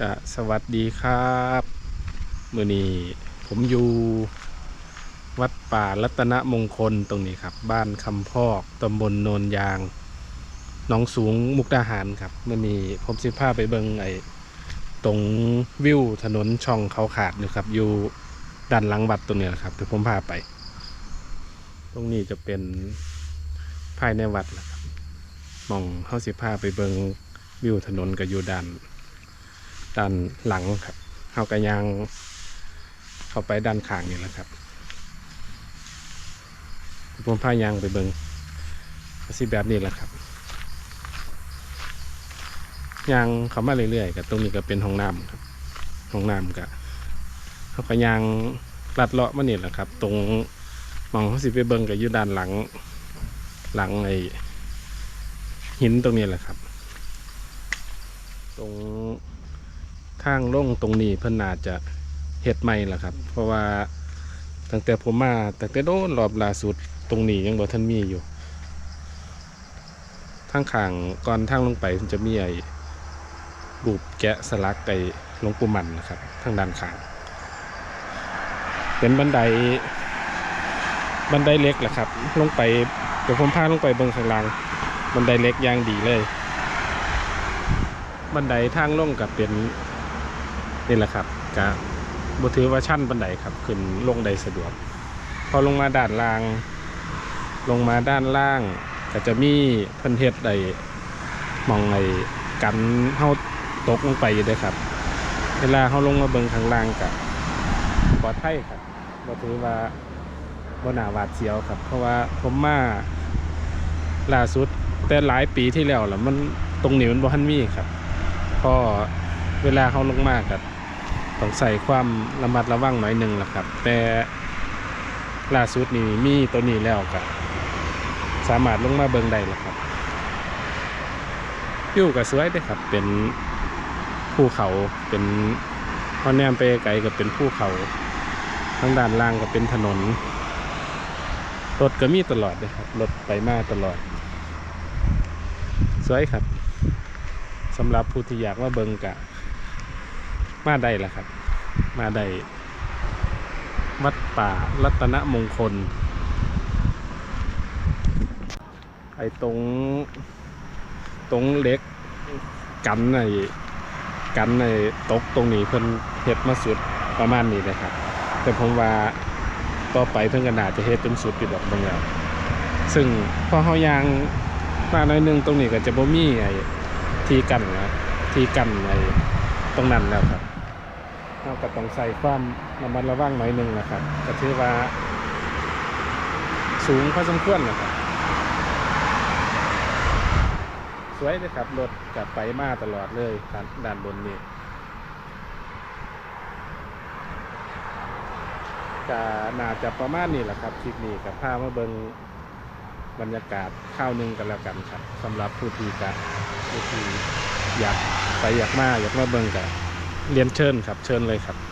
กะสวัสดีครับมือนี้ผมอยู่วัดป่ารัตนมงคลตรงนี้ครับ บ้านคำพอกตำบลโนนยางหนองสูงมุกดาหารครับมือนี้ผมสิพาไปเบิงไอ้ตรงวิวถนนช่องเขาขาดอยู่ครับ อยู่ด้านหลังวัดตรงนี้นะครับเดี๋ยวผมพาไป ตรงนี้จะเป็นภายในวัดนะครับมองเฮาสิพาไปเบิงวิวถนนก็อยู่ด้าน ด้านหลังครับเฮากระยางเข้าไปด้านข้างนี่แหละครับผมพายางไปเบิงก็สิแบบนี้แหละครับยางเข้ามาเรื่อยๆกับตรงนี้ก็เป็นห้องน้ำครับห้องน้ำก็เฮากระยางลัดเลาะมาเนี่ยแหละครับ ตรงมองเขาสิไปเบิงก็อยู่ด้านหลัง หลังไอหินตรงนี้แหละครับ ตรง ทางล่งตรงนี้เพิ่นน่าจะเฮ็ดใหม่ล่ะครับ เพราะว่าตั้งแต่ผมมาตั้งแต่โดนรอบล่าสุดตรงนี้ยังบ่ทันมีอยู่ทางข้างก่อนทางลงไปมันจะมีไอ้รูปแกะสลักไอ้หลวงปู่มันนะครับ ทางด้านข้าง เป็นบันไดบันไดเล็กแหละครับ ลงไปเดี๋ยวผมพาลงไปเบิ่งข้างล่าง บันไดเล็กย่างดีเลย บันไดทางลงกับเป็น นี่แหละครับกะบถือว่าชั้นบันไดครับ ขึ้นลงได้สะดวก พอลงมาด้านล่าง ลงมาด้านล่างก็จะมีเพิ่นเฮ็ดไอ้หมองไอ้กันเฮาตกลงไปอยู่เด้ครับ เวลาเฮาลงมาเบิ่งข้างล่างกะปลอดภัยครับบ่ถือว่าบ่น่าหวาดเสียวครับ เพราะว่าผมมาล่าสุดแต่หลายปีที่แล้วล่ะมันตรงนี้มันบ่ทันมีครับพอเวลาเขาลงมากกับ ต้องใส่ความระมัดระวังหน่อยหนึ่งแหละครับ แต่ล่าสุดนี่มีตัวนี้แล้วกับสามารถลงมาเบิงได้แล้วครับอยู่กับสวยด้อครับ เป็นภูเขาเป็นพอแนมไปไกลก็เป็นภูเขาทางด้านล่างก็เป็นถนนรถก็มีตลอดเลยครับรถไปมาตลอด สวยครับสำหรับผู้ที่อยากมาเบิงกะ มาได้และครับ มาได้วัดป่ารัตนมงคล ไอ้ตรง ตรงเล็กกันไอ้กันไอ้ตกตรงนี้เพิ่นเฮ็ดมาสุดประมาณนี้เลยครับ แต่ผมว่าต่อไปเพิ่นก็น่าจะเฮ็ดจนสุดอยู่ดอกบางอย่างซึ่งพอเฮายางมาหน่อยหนึงตรงนี้ก็จะบ่มีไอ้ที่กันนะที่กันในตรงนั้นแล้วครับ เราก็ต้องใส่ความระมัดระวังหน่อยหนึ่งนะครับก็ถือว่า สูงพอสมควรนะครับสวยเลยครับรถกับไปมาตลอดเลยครับด้านบนนี้ก็น่าจะประมาณนี้แหละครับคลิปนี้กับพามาเบิงบรรยากาศข้าวหนึงกันแล้วกันครับสำหรับผู้ที่จะผู้ที่อยากไปอยากมาอยากมาเบิงกับ เรียนเชิญครับ เชิญเลยครับ